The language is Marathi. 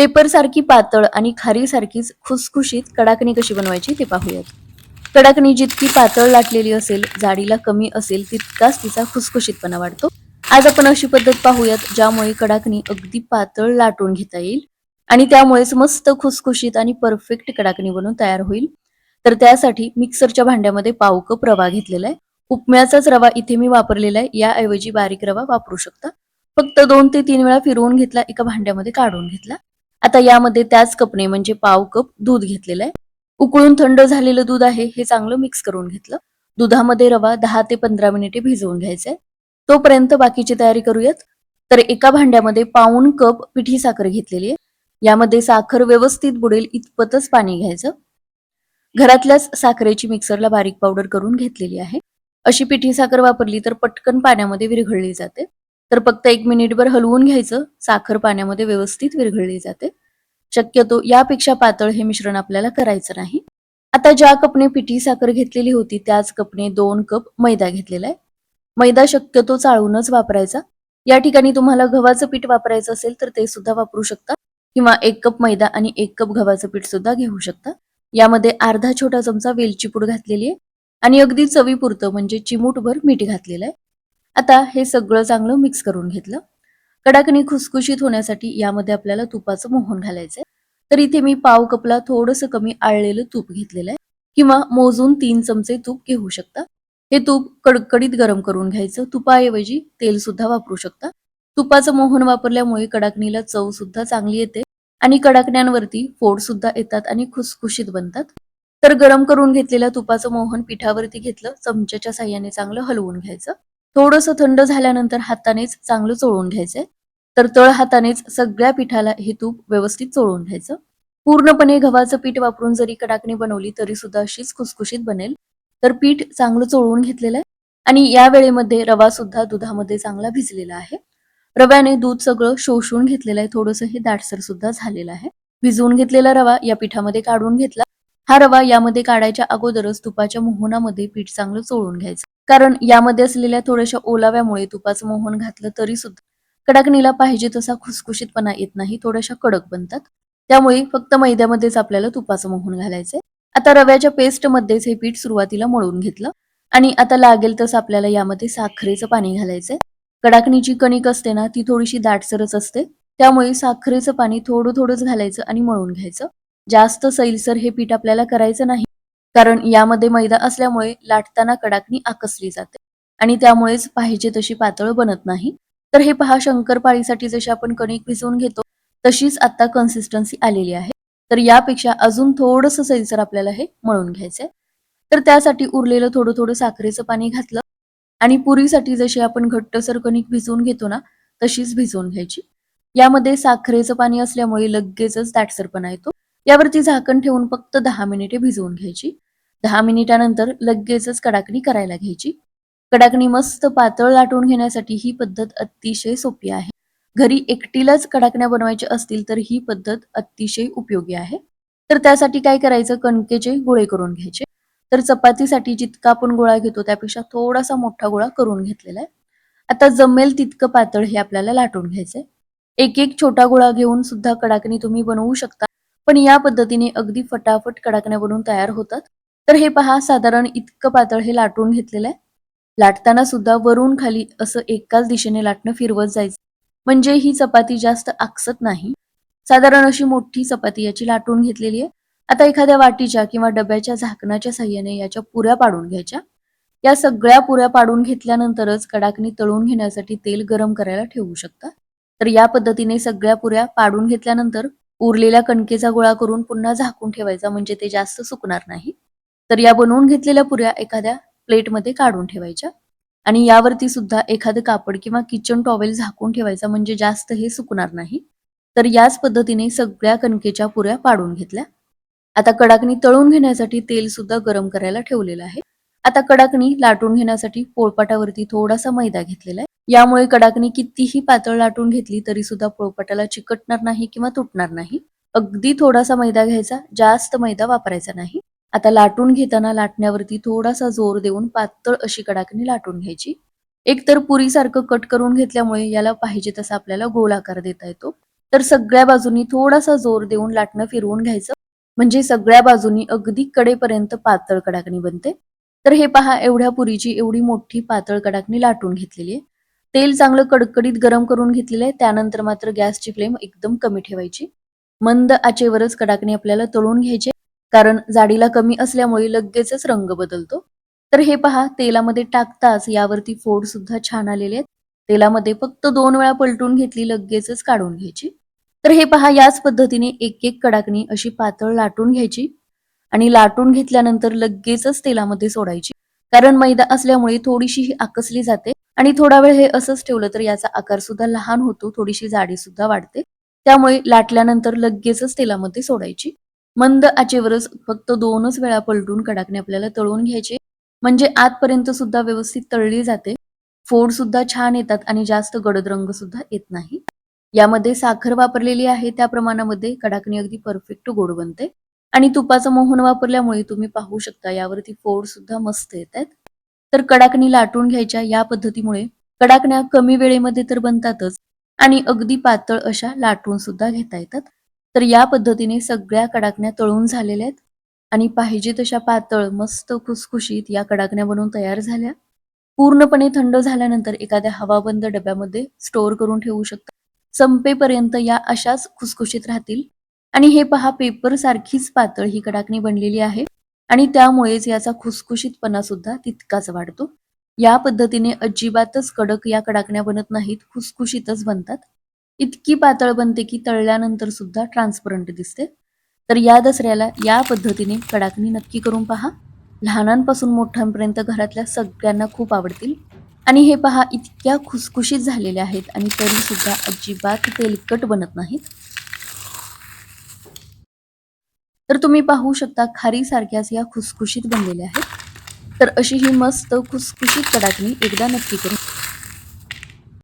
पेपर सारखी पातळ आणि खारी सारखीच खुसखुशीत कडाकणी कशी बनवायची ते पाहूयात. कडाकणी जितकी पातळ लाटलेली असेल जाडीला कमी असेल तितकाच तिचा खुसखुशीतपणा वाढतो. आज आपण अशी पद्धत पाहूयात ज्यामुळे कडाकणी अगदी पातळ लाटून घेता येईल आणि त्यामुळेच मस्त खुसखुशीत आणि परफेक्ट कडाकणी बनून तयार होईल. तर त्यासाठी मिक्सरच्या भांड्यामध्ये पाव कप रवा घेतलेला आहे. उपम्याचाच रवा इथे मी वापरलेला आहे. याऐवजी बारीक रवा वापरू शकता. फक्त दोन ते तीन वेळा फिरवून घेतला एका भांड्यामध्ये काढून घेतला. आता यामध्ये त्याच कपने म्हणजे पाव कप दूध घेतलेलं आहे. उकळून थंड झालेलं दूध आहे हे चांगलं मिक्स करून घेतलं. दुधामध्ये रवा दहा ते पंधरा मिनिटे भिजवून घ्यायचा आहे तोपर्यंत बाकीची तयारी करूयात. तर एका भांड्यामध्ये पाऊन कप पिठी साखर घेतलेली आहे. यामध्ये साखर व्यवस्थित बुडेल इतपतच पाणी घ्यायचं. घरातल्याच साखरेची मिक्सरला बारीक पावडर करून घेतलेली आहे. अशी पिठी साखर वापरली तर पटकन पाण्यामध्ये विरघळली जाते. तर फक्त एक मिनिटभर हलवून घ्यायचं. साखर पाण्यामध्ये व्यवस्थित विरघळली जाते. शक्यतो यापेक्षा पातळ हे मिश्रण आपल्याला करायचं नाही. आता ज्या कपने पिठी साखर घेतलेली होती त्याच कपने दोन कप मैदा घेतलेला आहे. मैदा शक्यतो चाळूनच वापरायचा. या ठिकाणी तुम्हाला गव्हाचं पीठ वापरायचं असेल तर ते सुद्धा वापरू शकता. किंवा एक कप मैदा आणि एक कप गव्हाचं पीठ सुद्धा घेऊ शकता. यामध्ये अर्धा छोटा चमचा वेलची पूड घातलेली आहे. आणि अगदी चवीपुरतं म्हणजे चिमूटभर मीठ घातलेलं आहे. आता हे सगळं चांगलं मिक्स करून घेतलं. कडाकणी खुसखुशीत होण्यासाठी यामध्ये आपल्याला तुपाचं मोहन घालायचंय. तर इथे मी पाव कपला थोडंसं कमी आळलेलं तूप घेतलेलं आहे किंवा मोजून तीन चमचे तूप घेऊ शकता. हे तूप कडकडीत गरम करून घ्यायचं. तुपाऐवजी तेल सुद्धा वापरू शकता. तुपाचं मोहन वापरल्यामुळे कडाकणीला चव सुद्धा चांगली येते. आणि कडाकण्यांवरती फोड सुद्धा येतात आणि खुसखुशीत बनतात. तर गरम करून घेतलेल्या तुपाचं मोहन पिठावरती घेतलं चमच्याच्या साह्याने चांगलं हलवून घ्यायचं. थोडंसं थंड झाल्यानंतर हातानेच चांगलं चोळून घ्यायचंय. तर तळ हातानेच सगळ्या पिठाला हे तूप व्यवस्थित चोळून घ्यायचं. पूर्णपणे गव्हाचं पीठ वापरून जरी कडाकणी बनवली तरी सुद्धा अशीच खुसखुशीत बनेल. तर पीठ चांगलं चोळून घेतलेलं आहे. आणि या वेळेमध्ये रवा सुद्धा दुधामध्ये चांगला भिजलेला आहे. रव्याने दूध सगळं शोषून घेतलेलं आहे. थोडंसं हे दाटसर सुद्धा झालेलं आहे. भिजवून घेतलेला रवा या पिठामध्ये काढून घेतला. हा रवा यामध्ये काढायच्या अगोदरच तुपाच्या मोहनामध्ये पीठ चांगलं चोळून घ्यायचं. कारण यामध्ये असलेल्या थोड्याशा ओलाव्यामुळे तुपाचं मोहन घातलं तरी सुद्धा कडाकणीला पाहिजे तसा खुसखुशीतपणा येत नाही थोड्याशा कडक बनतात. त्यामुळे फक्त मैद्यामध्येच आपल्याला तुपाचं मोहन घालायचंय. आता रव्याच्या पेस्ट मध्येच हे पीठ सुरुवातीला मळून घेतलं आणि आता लागेल तसं आपल्याला यामध्ये साखरेचं पाणी घालायचंय. कडाकणीची कणिक असते ना ती थोडीशी दाटसरच असते. त्यामुळे साखरेचं पाणी थोडं थोडंच घालायचं आणि मळून घ्यायचं. जास्त सैलसर हे पीठ आपल्याला करायचं नाही. कारण यामध्ये मैदा असल्यामुळे लाटताना कडाकणी आकसली जाते. आणि त्यामुळेच पाहिजे तशी पातळ बनत नाही. तर हे पहा शंकरपाळीसाठी जशी आपण कणिक भिजवून घेतो तशीच आता कन्सिस्टन्सी आलेली आहे. तर यापेक्षा अजून थोडंसं सैलसर आपल्याला हे मळून घ्यायचंय. तर त्यासाठी उरलेलं थोडं थोडं साखरेचं पाणी घातलं. आणि पुरीसाठी जशी आपण घट्टसर कणिक भिजवून घेतो ना तशीच भिजवून घ्यायची. यामध्ये साखरेचं पाणी असल्यामुळे लगेचच दाटसरपणा येतो. यावरती झाकण ठेवून फक्त दहा मिनिटे भिजवून घ्यायची. दहा मिनिटानंतर लगेचच कडाकणी करायला घ्यायची. कडाकणी मस्त पातळ लाटून घेण्यासाठी ही पद्धत अतिशय सोपी आहे. घरी एकटीलाच कडाकण्या बनवायच्या असतील तर ही पद्धत अतिशय उपयोगी आहे. तर त्यासाठी काय करायचं? कणकेचे गोळे करून घ्यायचे. तर चपातीसाठी जितका आपण गोळा घेतो त्यापेक्षा थोडासा मोठा गोळा करून घेतलेला आहे. आता जमेल तितकं पातळ हे आपल्याला लाटून घ्यायचंय. एक एक छोटा गोळा घेऊन सुद्धा कडाकणी तुम्ही बनवू शकता. पण या पद्धतीने अगदी फटाफट कडाकण्या तयार होतात. तर हे पहा साधारण इतकं पातळ हे लाटून घेतलेलं आहे. लाटताना सुद्धा वरून खाली असं एकाच दिशेने लाटणं फिरवत जायचं. म्हणजे ही चपाती जास्त आकसत नाही. साधारण अशी मोठी चपाती याची लाटून घेतलेली आहे. आता एखाद्या वाटीच्या किंवा डब्याच्या झाकणाच्या साह्याने याच्या पुऱ्या पाडून घ्यायच्या. या सगळ्या पुऱ्या पाडून घेतल्यानंतरच कडाकणी तळून घेण्यासाठी तेल गरम करायला ठेवू शकता. तर या पद्धतीने सगळ्या पुऱ्या पाडून घेतल्यानंतर उरलेल्या कणकेचा गोळा करून पुन्हा झाकून ठेवायचा म्हणजे ते जास्त सुकणार नाही. तर या बनवून घेतलेल्या पुऱ्या एखाद्या प्लेटमध्ये काढून ठेवायच्या. आणि यावरती सुद्धा एखादं कापड किंवा किचन टॉवेल झाकून ठेवायचा म्हणजे जास्त हे सुकणार नाही. तर याच पद्धतीने सगळ्या कणकेच्या पुऱ्या पाडून घेतल्या. आता कडाकणी तळून घेण्यासाठी तेल सुद्धा गरम करायला ठेवलेलं आहे. आता कडाकणी लाटून घेण्यासाठी पोळपाटावरती थोडासा मैदा घेतलेला आहे. यामुळे कडाकणी कितीही पातळ लाटून घेतली तरी सुद्धा पोळपाटाला चिकटणार नाही किंवा तुटणार नाही. अगदी थोडासा मैदा घ्यायचा जास्त मैदा वापरायचा नाही. आता लाटून घेताना लाटण्यावरती थोडासा जोर देऊन पातळ अशी कडाकणी लाटून घ्यायची. एक तर पुरीसारखं कट करून घेतल्यामुळे याला पाहिजे तसा आपल्याला गोल आकार देता येतो. तर सगळ्या बाजूनी थोडासा जोर देऊन लाटणं फिरवून घ्यायचं. म्हणजे सगळ्या बाजूनी अगदी कडेपर्यंत पातळ कडाकणी बनते. तर हे पहा एवढ्या पुरीची एवढी मोठी पातळ कडाकणी लाटून घेतलेली आहे. तेल चांगलं कडकडीत गरम करून घेतलेलं आहे. त्यानंतर मात्र गॅसची फ्लेम एकदम कमी ठेवायची. मंद आचेवरच कडाकणी आपल्याला तळून घ्यायचे. कारण जाडीला कमी असल्यामुळे लगेचच रंग बदलतो. तर हे पहा तेलामध्ये टाकताच यावरती फोड सुद्धा छान आलेले आहेत. तेलामध्ये फक्त दोन वेळा पलटून घेतली लगेचच काढून घ्यायची. तर हे पहा याच पद्धतीने एक एक कडाकणी अशी पातळ लाटून घ्यायची. आणि लाटून घेतल्यानंतर लगेचच तेलामध्ये सोडायची. कारण मैदा असल्यामुळे थोडीशी ही आकसली जाते. आणि थोडा वेळ हे असंच ठेवलं तर याचा आकार सुद्धा लहान होतो थोडीशी जाडी सुद्धा वाढते. त्यामुळे लाटल्यानंतर लगेचच तेलामध्ये सोडायची. मंद आचेवरच फक्त दोनच वेळा पलटून कडाकणे आपल्याला तळून घ्यायचे. म्हणजे आतपर्यंत सुद्धा व्यवस्थित तळली जाते. फोड सुद्धा छान येतात आणि जास्त गडद रंग सुद्धा येत नाही. यामध्ये साखर वापरलेली आहे त्या प्रमाणामध्ये कडाकणी अगदी परफेक्ट गोड बनते. आणि तुपाचं मोहन वापरल्यामुळे तुम्ही पाहू शकता यावरती फोड सुद्धा मस्त येत आहेत तर कडाकणी लाटून घ्यायच्या या पद्धतीमुळे कडाकण्या कमी वेळेमध्ये तर बनतातच आणि अगदी पातळ अशा लाटून सुद्धा घेता येतात. तर या पद्धतीने सगळ्या कडाकण्या तळून झालेल्या आहेत आणि पाहिजे तशा पातळ मस्त खुसखुशीत या कडाकण्या बनवून तयार झाल्या. पूर्णपणे थंड झाल्यानंतर एखाद्या हवाबंद डब्यामध्ये स्टोअर करून ठेवू शकता. संपेपर्यंत या अशाच खुसखुशीत राहतील. आणि हे पहा पेपर सारखीच पातळ ही कडाकणी बनलेली आहे. आणि त्यामुळेच याचा खुसखुशीतपणा सुद्धा तितकाच वाढतो. या पद्धतीने अजिबातच कडक या कडाकण्या बनत नाहीत खुसखुशीतच बनतात. इतकी पातळ बनते की तळल्यानंतर सुद्धा ट्रान्सपरंट दिसते. तर या दसऱ्याला या पद्धतीने कडाकणी नक्की करून पहा. लहानांपासून मोठ्यांपर्यंत घरातल्या सगळ्यांना खूप आवडतील. आणि हे पहा इतक्या खुसखुशीत झालेल्या आहेत आणि तरी सुद्धा अजिबात तेलकट बनत नाहीत. तर तुम्ही पाहू शकता खारी सारख्याच या खुसखुशीत बनलेल्या आहेत. तर अशी ही मस्त खुसखुशीत कडाकणी एकदा नक्की करून